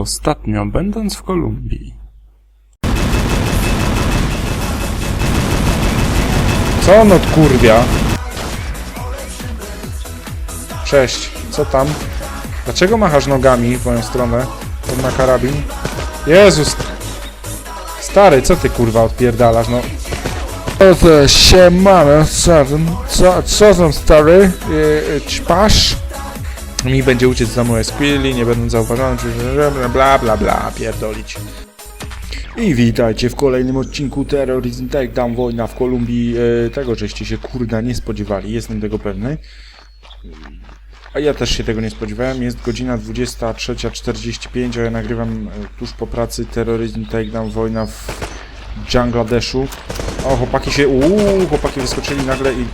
Ostatnio będąc w Kolumbii. Co on odkurwia? Cześć, co tam? Dlaczego machasz nogami w moją stronę? To na karabin? Jezus! Stary, co ty kurwa odpierdalasz, no? O to siemano, co tam, co, co tam stary? Yy, ćpasz? Mi będzie uciec za moje squilli, nie będą zauważone, bla bla bla, pierdolić. I witajcie w kolejnym odcinku Terrorism Takedown Wojna w Kolumbii. E, tego żeście się kurda nie spodziewali, jestem tego pewny. A ja też się tego nie spodziewałem. Jest godzina 23.45, a ja nagrywam e, tuż po pracy Terrorism Takedown Wojna w Bangladeszu. O, chłopaki się... Uuu, chłopaki wyskoczyli nagle i...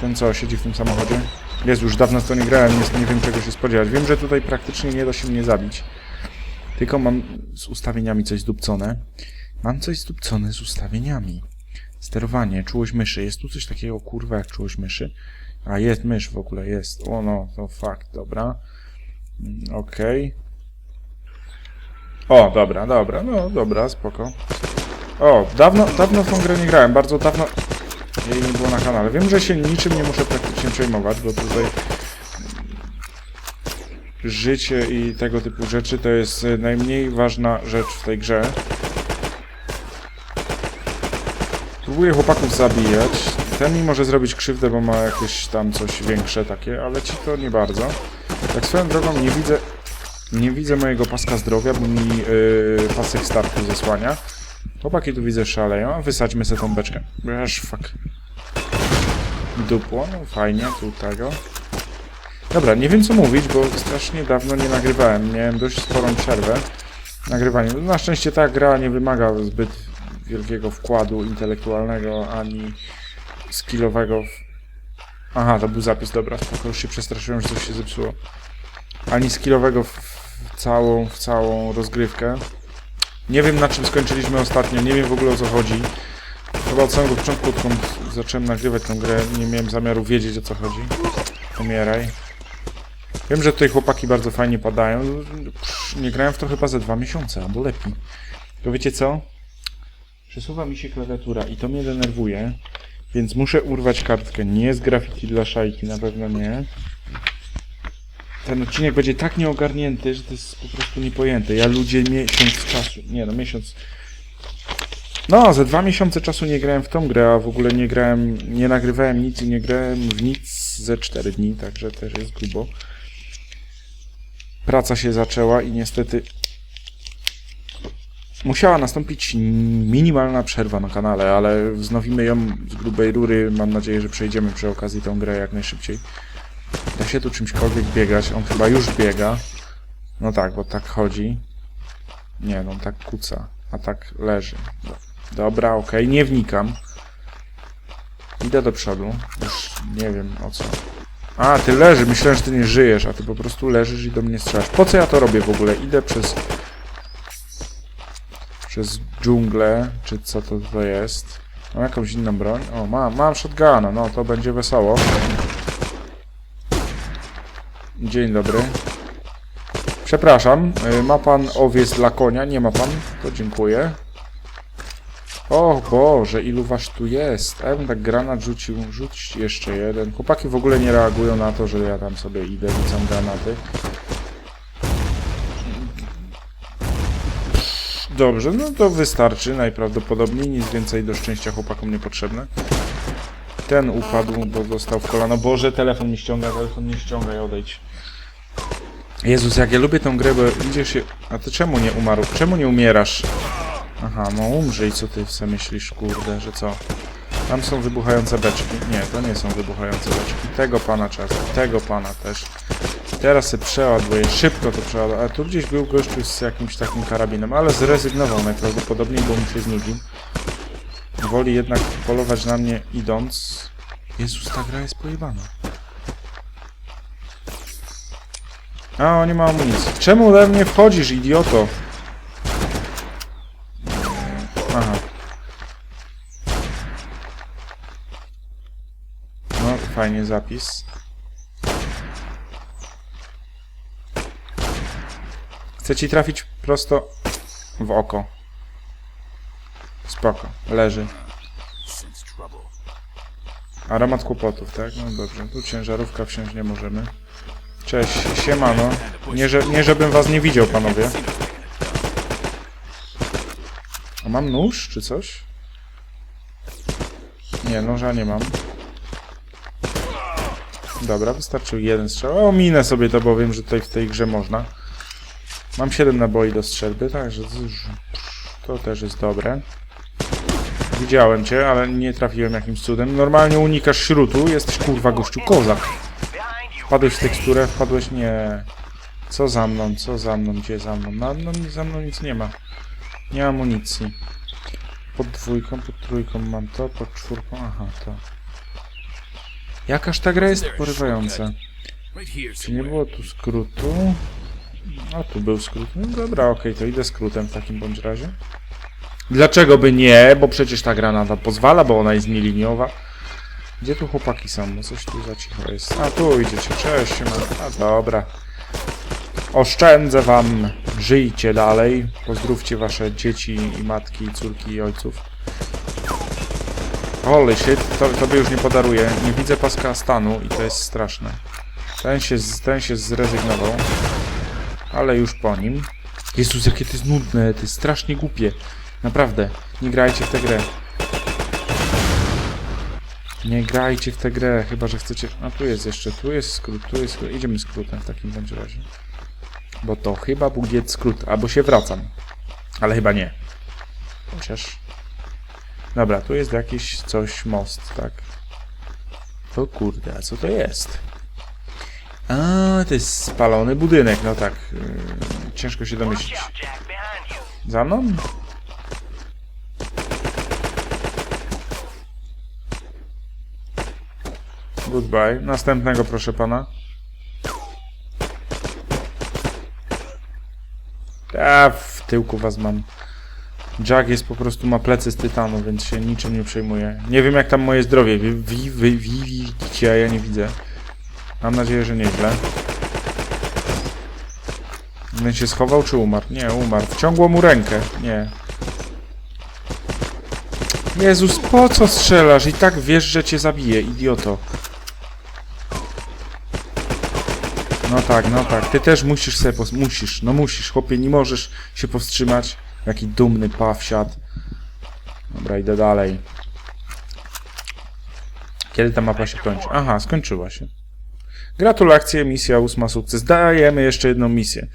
Ten co, siedzi w tym samochodzie? Jest już dawno to nie grałem, nie, nie wiem czego się spodziewać. Wiem, że tutaj praktycznie nie da się mnie zabić. Tylko mam z ustawieniami coś zdupcone. Mam coś zdupcone z ustawieniami. Sterowanie, czułość myszy. Jest tu coś takiego, kurwa, jak czułość myszy? A, jest mysz w ogóle, jest. O no, to fakt, dobra. Mm, Okej. O, dobra, dobra, no dobra, spoko. O, dawno, dawno w tą grę nie grałem, bardzo dawno jej nie było na kanale. Wiem, że się niczym nie muszę praktycznie przejmować, bo tutaj życie i tego typu rzeczy to jest najmniej ważna rzecz w tej grze. Próbuję chłopaków zabijać. Ten mi może zrobić krzywdę, bo ma jakieś tam coś większe takie, ale ci to nie bardzo. Tak swoją drogą nie widzę nie widzę mojego paska zdrowia, bo mi yy, pasek startu zasłania. Chłopaki tu widzę szaleją, wysadźmy sobie tą beczkę. Aż fuck. Dupło, no fajnie, tu tego. Dobra, nie wiem co mówić, bo strasznie dawno nie nagrywałem. Miałem dość sporą przerwę w nagrywaniu. Na szczęście ta gra nie wymaga zbyt wielkiego wkładu intelektualnego ani skillowego. Aha, to był zapis, dobra, spoko, już się przestraszyłem, że coś się zepsuło. Ani skillowego w całą, w całą rozgrywkę. Nie wiem na czym skończyliśmy ostatnio, nie wiem w ogóle o co chodzi. Chyba od samego początku, odkąd zacząłem nagrywać tę grę, nie miałem zamiaru wiedzieć o co chodzi. Umieraj. Wiem, że tutaj chłopaki bardzo fajnie padają. Nie grałem w to chyba ze dwa miesiące, albo lepiej. To wiecie co? Przesuwa mi się klawiatura i to mnie denerwuje, więc muszę urwać kartkę. Nie z graffiti dla szajki, na pewno nie. Ten odcinek będzie tak nieogarnięty, że to jest po prostu niepojęte. Ja ludzie miesiąc czasu, nie no miesiąc... No, ze dwa miesiące czasu nie grałem w tą grę, a w ogóle nie grałem, nie nagrywałem nic i nie grałem w nic ze cztery dni, także też jest grubo praca się zaczęła i niestety musiała nastąpić minimalna przerwa na kanale, ale wznowimy ją z grubej rury. Mam nadzieję, że przejdziemy przy okazji tą grę jak najszybciej. Da się tu czymśkolwiek biegać. On chyba już biega. No tak, bo tak chodzi. Nie, no tak kuca, a tak leży. Dobra, okej, nie wnikam. Idę do przodu. Już nie wiem o co. A, ty leży, myślałem, że ty nie żyjesz, a ty po prostu leżysz i do mnie strzelasz. Po co ja to robię w ogóle? Idę przez... Przez dżunglę, czy co to to jest. Mam jakąś inną broń? O, mam, mam shotguna, no to będzie wesoło. Dzień dobry. Przepraszam, y, ma pan owiec dla konia? Nie ma pan? To dziękuję. O Boże, ilu was tu jest? A ja bym tak granat rzucił. Rzuć jeszcze jeden. Chłopaki w ogóle nie reagują na to, że ja tam sobie idę, rzucam granaty. Dobrze, no to wystarczy najprawdopodobniej. Nic więcej do szczęścia chłopakom niepotrzebne. Ten upadł, bo dostał w kolano. Boże, telefon mi ściąga, telefon nie ściąga i odejdź. Jezus, jak ja lubię tę grę, bo idziesz się... A ty czemu nie umarł? Czemu nie umierasz? Aha, no umrzyj, co ty sobie myślisz, kurde, że co? Tam są wybuchające beczki. Nie, to nie są wybuchające beczki. Tego pana czas, tego pana też. Teraz się przeładuję, szybko to przeładuję. A tu gdzieś był gościu z jakimś takim karabinem, ale zrezygnował najprawdopodobniej, bo mu się znudził. Woli jednak polować na mnie idąc. Jezus, ta gra jest pojebana. A, nie ma amunicji. Czemu we mnie wchodzisz, idioto? Fajnie zapis. Chcę ci trafić prosto w oko. Spoko, leży. Aromat kłopotów, tak? No dobrze, tu ciężarówka wsiąść nie możemy. Cześć, siemano. Nie, że, nie żebym was nie widział, panowie. A mam nóż, czy coś? Nie, noża nie mam. Dobra, wystarczył jeden strzał. O, minę sobie to, bo wiem, że tutaj w tej grze można. Mam 7 naboi do strzelby, także to, też jest dobre. Widziałem cię, ale nie trafiłem jakimś cudem. Normalnie unikasz śrutu, jesteś kurwa gościu kozak. Wpadłeś w teksturę, wpadłeś nie. Co za mną, co za mną, gdzie za mną? Na, no, za mną nic nie ma. Nie ma amunicji. Pod dwójką, pod trójką mam to, pod czwórką, aha, to. Jakaż ta gra jest porywająca. Czy nie było tu skrótu? A tu był skrót. No dobra, okej, to idę skrótem w takim bądź razie. Dlaczego by nie? Bo przecież ta gra na to pozwala, bo ona jest nieliniowa. Gdzie tu chłopaki są? No coś tu za cicho jest. A tu idziecie, cześć, siema. A dobra. Oszczędzę wam. Żyjcie dalej. Pozdrówcie wasze dzieci i matki, i córki i ojców. Holy shit, to, tobie już nie podaruję. Nie widzę paska stanu i to jest straszne. Ten się, ten się zrezygnował. Ale już po nim. Jezus, jakie to jest nudne, to jest strasznie głupie. Naprawdę, nie grajcie w tę grę. Nie grajcie w tę grę, chyba że chcecie... A tu jest jeszcze, tu jest skrót, tu jest skrót. Idziemy skrótem w takim bądź razie. Bo to chyba będzie skrót, albo się wracam. Ale chyba nie. Chociaż... Dobra, tu jest jakiś coś, most, tak? O kurde, a co to jest? A, to jest spalony budynek, no tak. Yy, ciężko się domyślić. Za mną? Goodbye. Następnego, proszę pana. A, w tyłku was mam. Jack jest po prostu, ma plecy z tytanu, więc się niczym nie przejmuje. Nie wiem jak tam moje zdrowie. Wy, wy, wy, wy widzicie, a ja nie widzę. Mam nadzieję, że nieźle. On się schował czy umarł? Nie, umarł. Wciągło mu rękę. Nie. Jezus, po co strzelasz? I tak wiesz, że cię zabije, idioto. No tak, no tak. Ty też musisz pos- Musisz, no musisz, chłopie, nie możesz się powstrzymać. Jaki dumny pawsiad. Dobra, idę dalej. Kiedy ta mapa się kończy? Aha, skończyła się. Gratulacje, misja ósma sukces. Dajemy jeszcze jedną misję.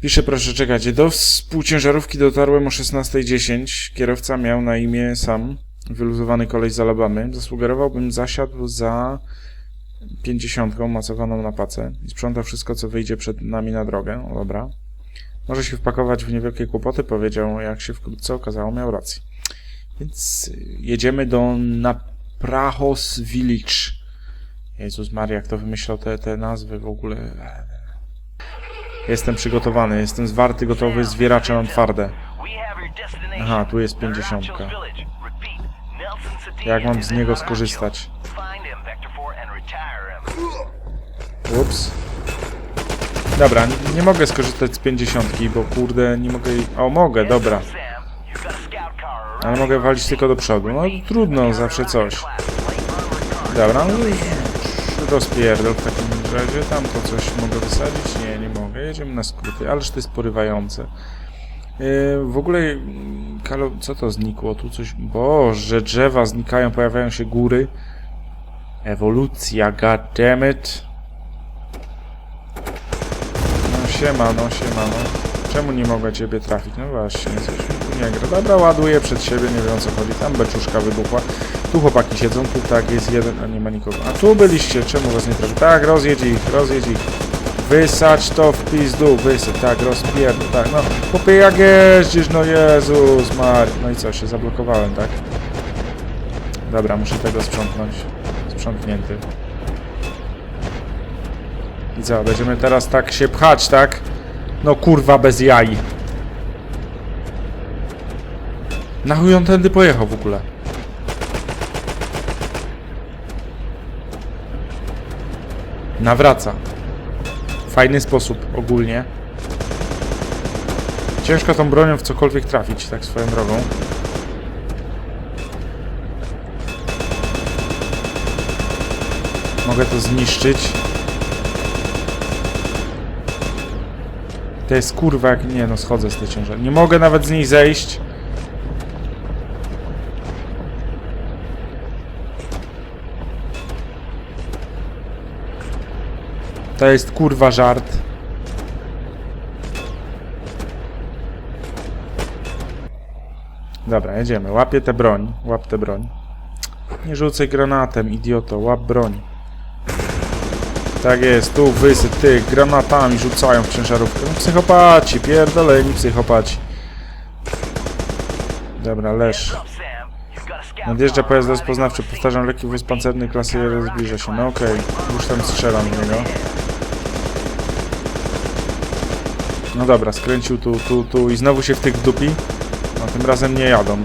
Pisze, proszę czekać. Do współciężarówki dotarłem o 16.10. Kierowca miał na imię sam. Wyluzowany koleś z Alabamy. Zasugerowałbym zasiadł za 50 macowaną na pacę i sprzątał wszystko, co wyjdzie przed nami na drogę. O, dobra. Może się wpakować w niewielkie kłopoty, powiedział, jak się wkrótce okazało, miał rację. Więc jedziemy do Naprahos Village. Jezus Maria, jak to wymyślał te, te nazwy w ogóle. Jestem przygotowany, jestem zwarty, gotowy, zwieracze mam twarde. Aha, tu jest 50. Jak mam z niego skorzystać? Ups. Dobra, nie mogę skorzystać z 50, bo kurde, nie mogę jej... O, mogę, dobra. Ale mogę walić tylko do przodu. No trudno, zawsze coś. Dobra, no rozpierdol w takim razie. Tam to coś mogę wysadzić? Nie, nie mogę. Jedziemy na skróty, ależ to jest porywające. Yy, w ogóle, mm, Kalo, co to znikło? Tu coś... Boże, drzewa znikają, pojawiają się góry. Ewolucja, goddammit. No siema, no siema, no. Czemu nie mogę ciebie trafić? No właśnie, coś mi tu nie gra. Dobra, ładuję przed siebie, nie wiem o co chodzi. Tam beczuszka wybuchła. Tu chłopaki siedzą, tu tak, jest jeden, a nie ma nikogo. A tu byliście, czemu was nie trafi? Tak, rozjedź ich, rozjedź ich. Wysać to w pizdu, wysać, tak, rozpierd, tak, no. Chłopie, jak jeździsz, no Jezus Mar... No i co, się zablokowałem, tak? Dobra, muszę tego sprzątnąć. Sprzątnięty. I co, będziemy teraz tak się pchać, tak? No kurwa, bez jaj. Na chuj on tędy pojechał w ogóle? Nawraca. Fajny sposób ogólnie. Ciężko tą bronią w cokolwiek trafić, tak swoją drogą. Mogę to zniszczyć. To jest kurwa jak... Nie no, schodzę z tej ciężarki. Nie mogę nawet z niej zejść. To jest kurwa żart. Dobra, jedziemy. Łapię tę broń. Łap tę broń. Nie rzucaj granatem, idioto. Łap broń. Tak jest, tu wysyp, ty, granatami rzucają w ciężarówkę. No, psychopaci, pierdoleni psychopaci. Dobra, leż. Nadjeżdża pojazd rozpoznawczy, powtarzam, lekki wóz pancerny klasy 1 zbliża się. No okej, już tam strzelam w niego. No dobra, skręcił tu, tu, tu i znowu się w tych dupi. No tym razem nie jadą.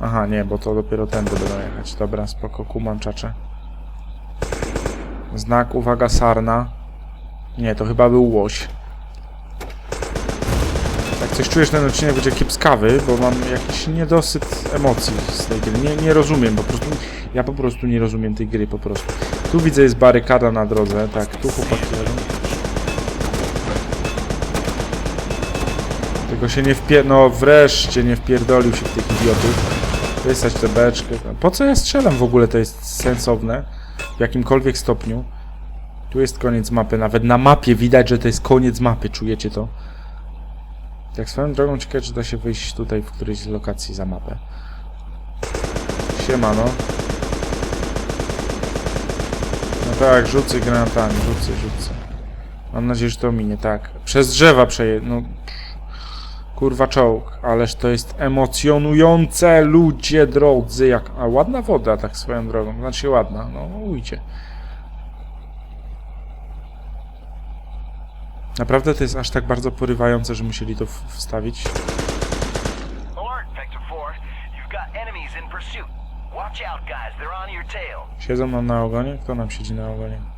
Aha, nie, bo to dopiero tędy będą jechać. Dobra, spoko, kumam czacze. Znak, uwaga, sarna. Nie, to chyba był łoś. Jak coś czujesz, ten odcinek będzie kiepskawy, bo mam jakiś niedosyt emocji z tej gry. Nie, nie rozumiem, po prostu... Ja po prostu nie rozumiem tej gry, po prostu. Tu widzę, jest barykada na drodze, tak, tu chłopaki. Tylko się nie wpier... No wreszcie nie wpierdolił się w tych idiotów. Wysać tę beczkę. Po co ja strzelam w ogóle? To jest sensowne. W jakimkolwiek stopniu. Tu jest koniec mapy. Nawet na mapie widać, że to jest koniec mapy. Czujecie to? Tak swoją drogą ciekawe, czy da się wyjść tutaj w którejś z lokacji za mapę. Siemano. No tak, rzucę granatami. Rzucę, rzucę. Mam nadzieję, że to minie. Tak. Przez drzewa przeje... No... Kurwa czołg, ależ to jest emocjonujące, ludzie drodzy, jak... A ładna woda, tak swoją drogą, znaczy ładna, no ujdzie. Naprawdę to jest aż tak bardzo porywające, że musieli to wstawić. Alert, Vector 4. You've got enemies in pursuit. Watch out, guys. They're on your tail. Siedzą nam na ogonie? Kto nam siedzi na ogonie?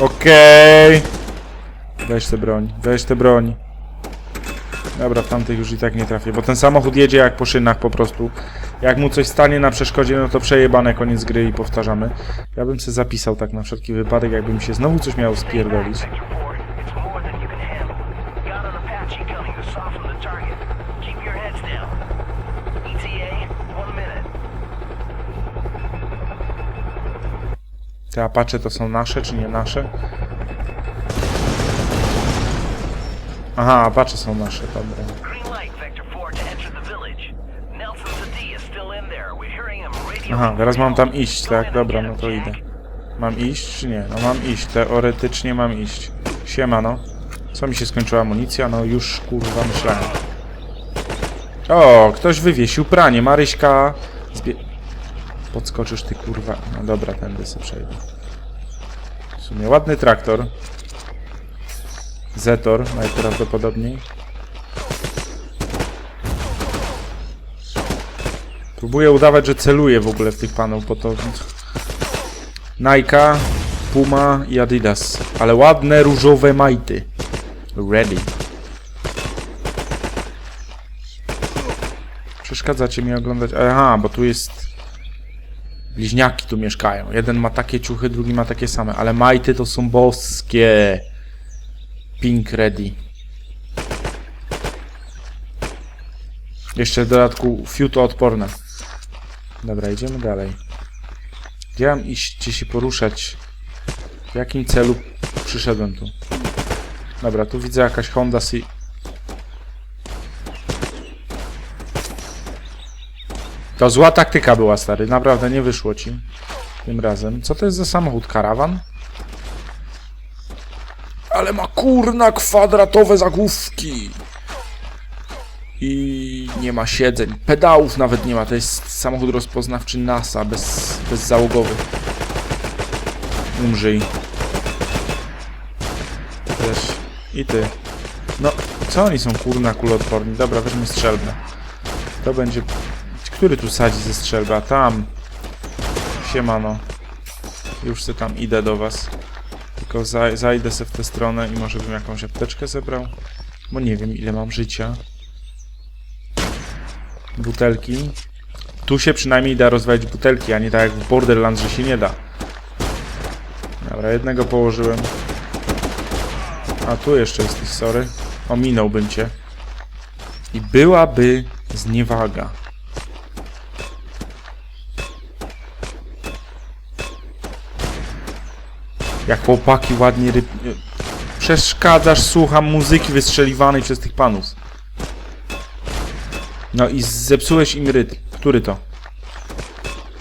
Okej. Weź tę broń, weź tę broń. Dobra, w tamtych już i tak nie trafię, bo ten samochód jedzie jak po szynach po prostu. Jak mu coś stanie na przeszkodzie, no to przejebane, koniec gry i powtarzamy. Ja bym sobie zapisał tak na wszelki wypadek, jakby mi się znowu coś miało spierdolić. Te Apache to są nasze, czy nie nasze? Aha, Apache są nasze, dobra. Green light, Vector 4, to enter the village. Nelson Sadi is still in there. We're hearing him radio. Aha, teraz mam tam iść, tak? Dobra, no to idę. Mam iść, czy nie? No mam iść, teoretycznie mam iść. Siema, no. Co mi się skończyła amunicja? No już, kurwa, myślałem. O, ktoś wywiesił pranie. Maryśka... Zbie... Podskoczysz ty, kurwa. No dobra, tędy sobie przejdę. W sumie ładny traktor. Zetor najprawdopodobniej. Próbuję udawać, że celuję w ogóle w tych panów, bo to... Nike, Puma i Adidas. Ale ładne, różowe majty. Ready. Przeszkadzacie mi oglądać... Aha, bo tu jest... Bliźniaki tu mieszkają. Jeden ma takie ciuchy, drugi ma takie same. Ale majty to są boskie. Pink ready. Jeszcze w dodatku fiuto odporne. Dobra, idziemy dalej. Gdzie mam iść, gdzie się poruszać? W jakim celu przyszedłem tu? Dobra, tu widzę jakaś Honda C... To zła taktyka była, stary. Naprawdę nie wyszło ci. Tym razem. Co to jest za samochód? Karawan? Ale ma kurna kwadratowe zagłówki. I nie ma siedzeń. Pedałów nawet nie ma. To jest samochód rozpoznawczy NASA, bez, bez załogowy. Umrzyj. Też. I ty. No, co oni są kurna kuloodporni? Dobra, weźmy strzelbę. To będzie... Który tu sadzi ze strzelby? A tam. Siemano. Już se tam idę do was. Tylko za, zajdę se w tę stronę i może bym jakąś apteczkę zebrał. Bo nie wiem ile mam życia. Butelki. Tu się przynajmniej da rozwalić butelki, a nie tak jak w Borderlands, że się nie da. Dobra, jednego położyłem. A tu jeszcze jesteś, sorry. Ominąłbym cię. I byłaby zniewaga. Jak chłopaki ładnie ryb... Przeszkadzasz, słucham muzyki wystrzeliwanej przez tych panów. No i zepsułeś im rytm. Który to?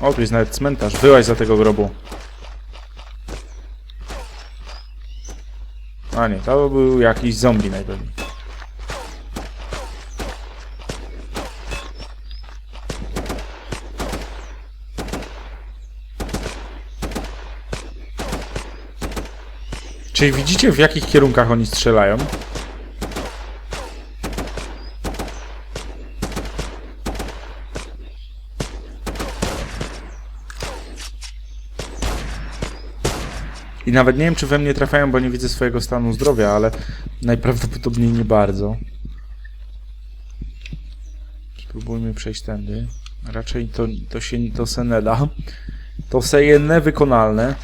O, tu jest nawet cmentarz. Wyłaź za tego grobu. A nie, to był jakiś zombie najpewniej. Czy widzicie w jakich kierunkach oni strzelają? I nawet nie wiem, czy we mnie trafiają, bo nie widzę swojego stanu zdrowia, ale najprawdopodobniej nie bardzo. Spróbujmy przejść tędy. Raczej to, to się to se nie da. To se je niewykonalne.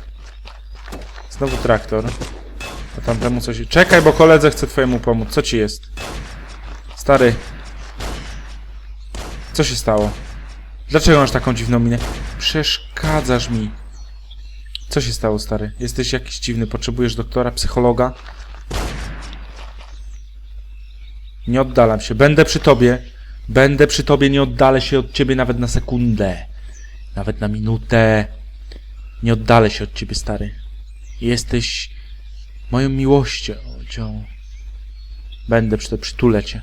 Znowu traktor. Tamtemu coś... Czekaj, bo koledze chce twojemu pomóc. Co ci jest? Stary. Co się stało? Dlaczego masz taką dziwną minę? Przeszkadzasz mi. Co się stało, stary? Jesteś jakiś dziwny, potrzebujesz doktora, psychologa? Nie oddalam się. Będę przy tobie. Będę przy tobie, nie oddalę się od ciebie nawet na sekundę. Nawet na minutę. Nie oddalę się od ciebie, stary. Jesteś moją miłością. Będę przy to, przytulę cię.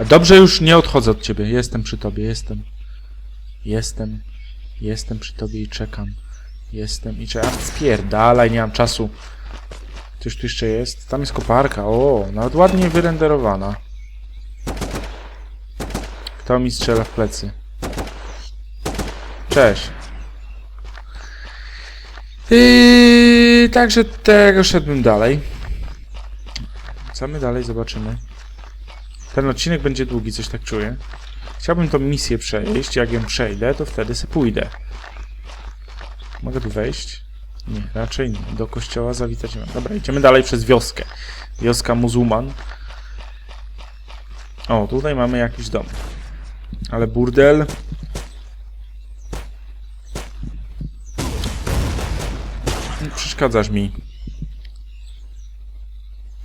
A Dobrze, już nie odchodzę od ciebie. Jestem przy tobie, jestem. Jestem. Jestem przy tobie i czekam. Jestem i czekam. Spierdalaj, nie mam czasu. Coś tu jeszcze jest? Tam jest koparka. O, nawet ładnie wyrenderowana. Kto mi strzela w plecy? Cześć. Yy, także tego szedłbym dalej. Co my dalej zobaczymy? Ten odcinek będzie długi, coś tak czuję. Chciałbym tą misję przejść. Jak ją przejdę, to wtedy se pójdę. Mogę tu wejść? Nie, raczej nie. Do kościoła zawitać nie mam. Dobra, idziemy dalej przez wioskę. Wioska muzułman. O, tutaj mamy jakiś dom. Ale burdel. Przeszkadzasz mi.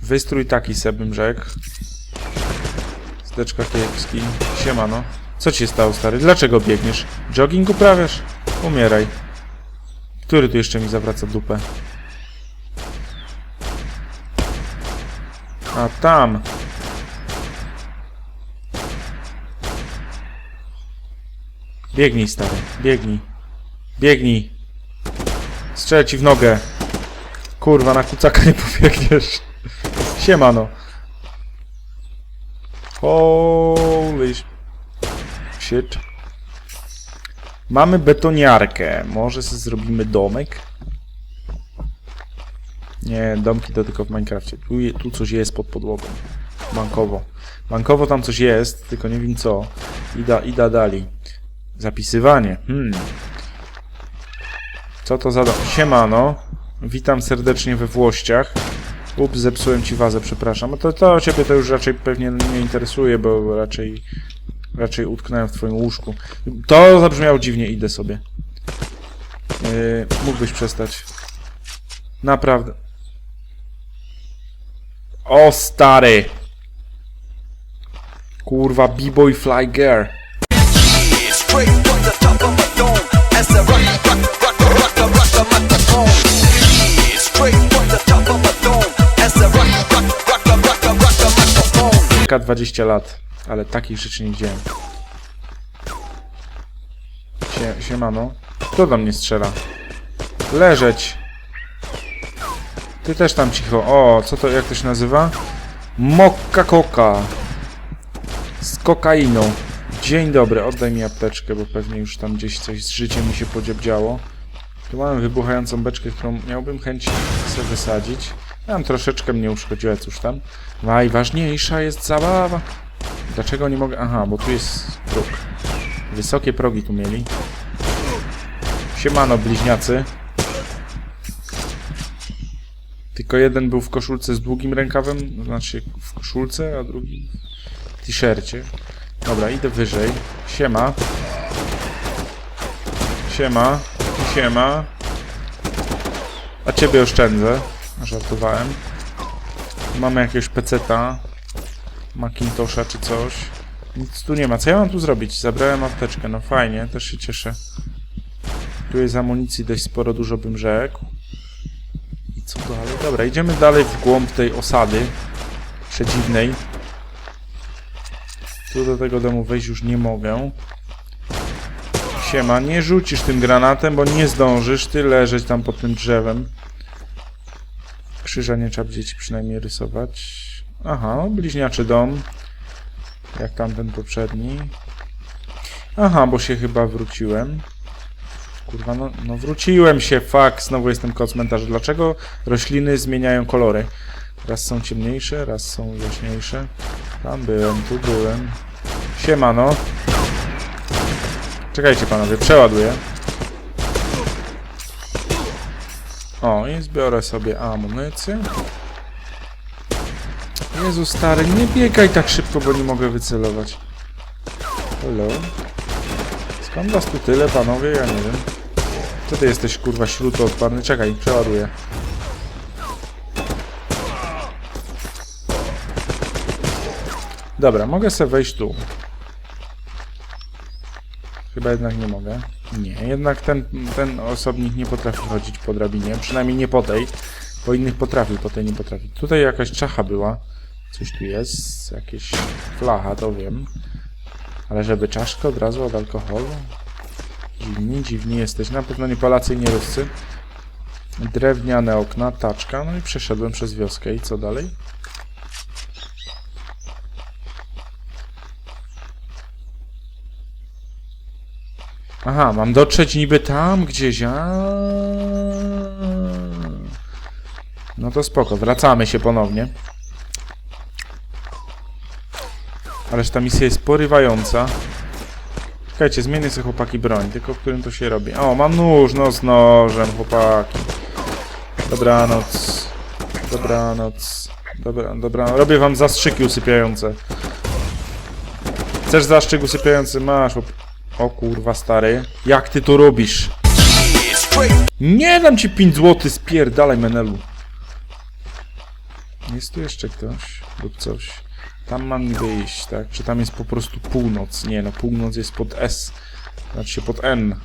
Wystrój taki se bym rzekł. Steczka kiepski. Siemano. Co ci się stało, stary? Dlaczego biegniesz? Jogging uprawiasz? Umieraj. Który tu jeszcze mi zawraca dupę? A tam. Biegnij, stary. Biegnij. Biegnij. Strzelę ci w nogę. Kurwa, na kucaka nie pobiegniesz. Siemano. Holy shit. Mamy betoniarkę. Może sobie zrobimy domek? Nie, domki to tylko w Minecrafcie. Tu, je- tu coś jest pod podłogą. Bankowo. Bankowo tam coś jest, tylko nie wiem co. Ida, ida dali. Zapisywanie. Hmm. Co to za dom? Siemano. Witam serdecznie we Włościach. Ups, zepsułem ci wazę, przepraszam. To, to ciebie to już raczej pewnie nie interesuje, bo raczej raczej utknąłem w twoim łóżku. To zabrzmiało dziwnie, idę sobie. Yy, mógłbyś przestać. Naprawdę. O stary! Kurwa, B-boy fly girl. 20 lat, ale takich rzeczy nie widziałem. Sie, siemano. Kto do mnie strzela? Leżeć. Ty też tam cicho. O, co to, jak to się nazywa? Mokka koka. Z kokainą. Dzień dobry, oddaj mi apteczkę, bo pewnie już tam gdzieś coś z życiem mi się podziabdziało. Tu mamy wybuchającą beczkę, którą miałbym chęć sobie wysadzić. Tam troszeczkę mnie uszkodziła, cóż tam. Najważniejsza jest zabawa. Dlaczego nie mogę... Aha, bo tu jest próg. Wysokie progi tu mieli. Siemano, bliźniacy. Tylko jeden był w koszulce z długim rękawem, znaczy w koszulce, a drugi w t-shircie. Dobra, idę wyżej. Siema. Siema. Siema. A ciebie oszczędzę. Żartowałem. Mamy jakiegoś peceta. Macintosha czy coś. Nic tu nie ma. Co ja mam tu zrobić? Zabrałem apteczkę. No fajnie, też się cieszę. Tu jest amunicji dość sporo, dużo bym rzekł. I co dalej? Dobra, idziemy dalej w głąb tej osady. Przedziwnej. Tu do tego domu wejść już nie mogę. Siema, nie rzucisz tym granatem, bo nie zdążysz. Ty leżeć tam pod tym drzewem. Krzyża nie trzeba będzie ci przynajmniej rysować. Aha, bliźniaczy dom. Jak tamten poprzedni. Aha, bo się chyba wróciłem. Kurwa, no, no wróciłem się, fuck, znowu jestem koło. Dlaczego rośliny zmieniają kolory? Raz są ciemniejsze, raz są jaśniejsze. Tam byłem, tu byłem. Siemano. Czekajcie panowie, przeładuję. O, i zbiorę sobie amunicję. Jezu stary, nie biegaj tak szybko, bo nie mogę wycelować. Hello? Skąd was tu tyle, panowie? Ja nie wiem. Co ty jesteś, kurwa, śrutoodparny? Czekaj, przeładuję. Dobra, mogę sobie wejść tu. Chyba jednak nie mogę. Nie, jednak ten, ten osobnik nie potrafi chodzić po drabinie. Przynajmniej nie po tej. Po innych potrafił, po tej nie potrafi. Tutaj jakaś czacha była. Coś tu jest. Jakieś flacha, to wiem. Ale żeby czaszkę od razu od alkoholu? Dziwni, dziwni jesteś. Na pewno nie Polacy i nie Ruscy. Drewniane okna, taczka. No i przeszedłem przez wioskę. I co dalej? Aha, mam dotrzeć niby tam gdzieś, a. No to spoko, wracamy się ponownie. Ależ ta misja jest porywająca. Czekajcie, zmienię sobie chłopaki broń, tylko w którym to się robi. O, mam nóż, no z nożem, chłopaki. Dobranoc. Dobranoc. Dobra, dobra, robię wam zastrzyki usypiające. Chcesz zastrzyk usypiający? Masz, chłop... O kurwa, stary. Jak ty to robisz? Nie dam ci 5 zł, spierdalaj menelu. Jest tu jeszcze ktoś lub coś. Tam mam iść, tak? Czy tam jest po prostu północ? Nie, no północ jest pod S. Znaczy pod N.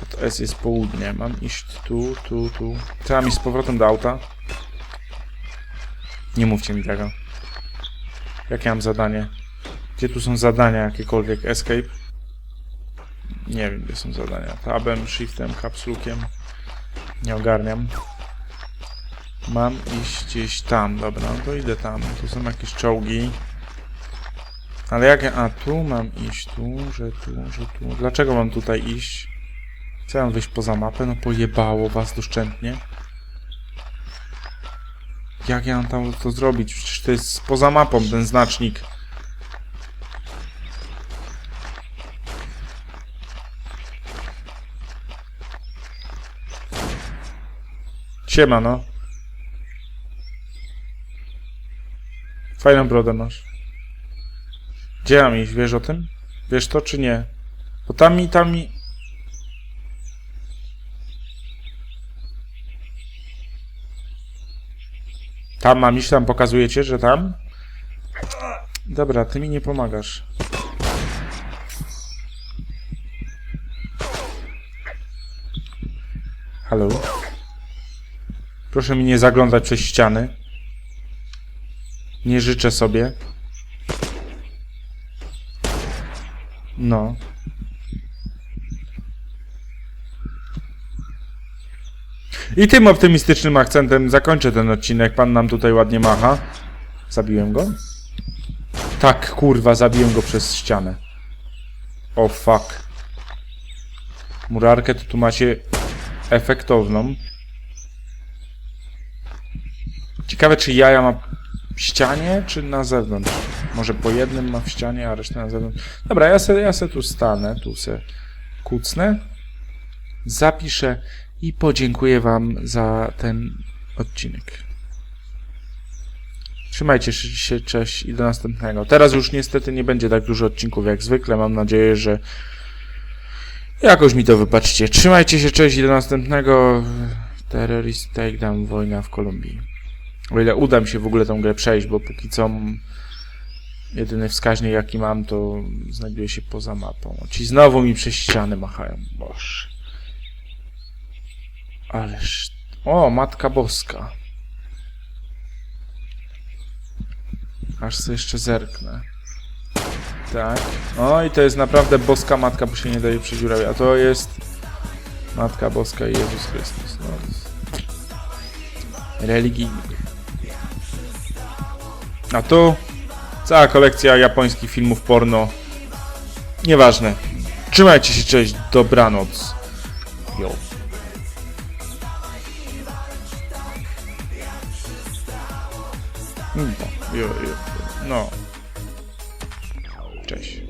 Pod S jest południe. Mam iść tu, tu, tu. Trzeba mi z powrotem do auta. Nie mówcie mi tego. Jakie mam zadanie? Gdzie tu są zadania jakiekolwiek? Escape? Nie wiem, gdzie są zadania. Tabem, shiftem, capslukiem. Nie ogarniam. Mam iść gdzieś tam. Dobra, no to idę tam. Tu są jakieś czołgi. Ale jak ja... A, tu mam iść. Tu, że tu, że tu. Dlaczego mam tutaj iść? Chcę mam wyjść poza mapę? No pojebało was doszczętnie. Jak ja mam tam to zrobić? Przecież to jest poza mapą ten znacznik. Siema, no. Fajną brodę masz. Gdzie mam iść? Wiesz o tym? Wiesz to, czy nie? Bo tam mi, tam mi... Tam mam iść, tam pokazujecie, że tam? Dobra, ty mi nie pomagasz. Halo? Proszę mi nie zaglądać przez ściany. Nie życzę sobie. No. I tym optymistycznym akcentem zakończę ten odcinek. Pan nam tutaj ładnie macha. Zabiłem go? Tak, kurwa, zabiłem go przez ścianę. O fuck. Murarkę to tu macie efektowną. Ciekawe, czy jaja ma w ścianie, czy na zewnątrz? Może po jednym ma w ścianie, a resztę na zewnątrz. Dobra, ja se, ja se tu stanę, tu se kucnę, zapiszę i podziękuję Wam za ten odcinek. Trzymajcie się, cześć i do następnego. Teraz już niestety nie będzie tak dużo odcinków jak zwykle. Mam nadzieję, że jakoś mi to wybaczcie. Trzymajcie się, cześć i do następnego. Terrorist Takedown, wojna w Kolumbii. O ile uda mi się w ogóle tą grę przejść, bo póki co jedyny wskaźnik jaki mam to znajduje się poza mapą. Ci znowu mi przez ściany machają. Boże. Ależ... O, Matka Boska. Aż sobie jeszcze zerknę. Tak. O, i to jest naprawdę boska matka, bo się nie daje przedziurawiać. A to jest Matka Boska i Jezus Chrystus. No. Religijny. A tu cała kolekcja japońskich filmów porno. Nieważne. Trzymajcie się, cześć, dobranoc. Yo. No, jo, no. Cześć.